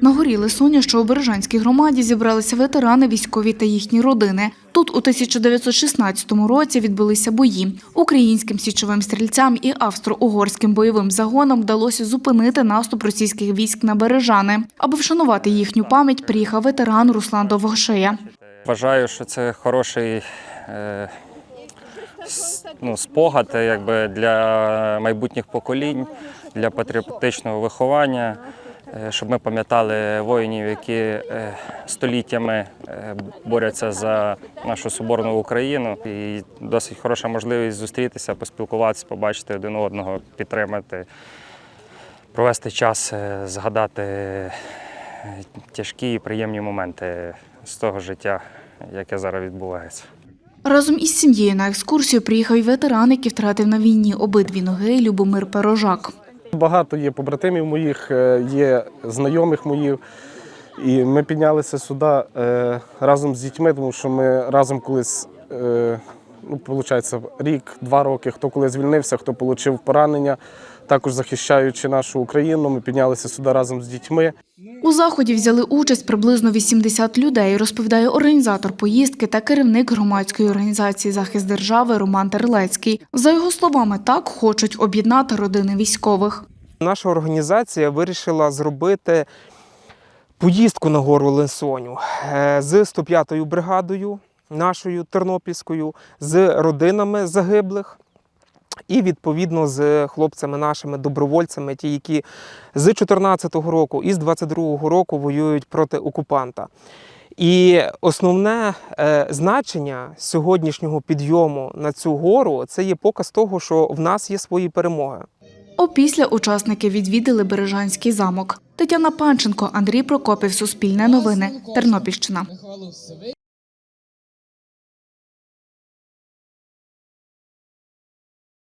На горі Лисоня, що у Бережанській громаді, зібралися ветерани, військові та їхні родини. Тут у 1916 році відбулися бої. Українським січовим стрільцям і австро-угорським бойовим загонам вдалося зупинити наступ російських військ на Бережани. Аби вшанувати їхню пам'ять, приїхав ветеран Руслан Довгошея. Вважаю, що це хороший е, ну, спогад якби, для майбутніх поколінь, для патріотичного виховання, щоб ми пам'ятали воїнів, які е, століттями е, борються за нашу соборну Україну. І досить хороша можливість зустрітися, поспілкуватися, побачити один одного, підтримати, провести час, е, згадати е, тяжкі і приємні моменти з того життя, яке зараз відбувається. Разом із сім'єю на екскурсію приїхав і ветеран, який втратив на війні обидві ноги Любомир Пирожак. Багато є побратимів моїх, е, є знайомих моїх. І ми піднялися сюди е, разом з дітьми, тому що ми разом колись, е, ну, виходить, рік, два роки, хто коли звільнився, хто отримав поранення, також захищаючи нашу Україну, ми піднялися сюди разом з дітьми. У заході взяли участь приблизно 80 людей, розповідає організатор поїздки та керівник громадської організації захист держави Роман Терлецький. За його словами, так хочуть об'єднати родини військових. Наша організація вирішила зробити поїздку на гору Лисоню е, з 105-ю бригадою нашою Тернопільською, з родинами загиблих. І відповідно з хлопцями нашими добровольцями, ті, які з 2014 року і з 22-го року воюють проти окупанта. І основне е, значення сьогоднішнього підйому на цю гору це є показ того, що в нас є свої перемоги. Опісля учасники відвідали Бережанський замок. Тетяна Панченко, Андрій Прокопів, Суспільне новини, Тернопільщина.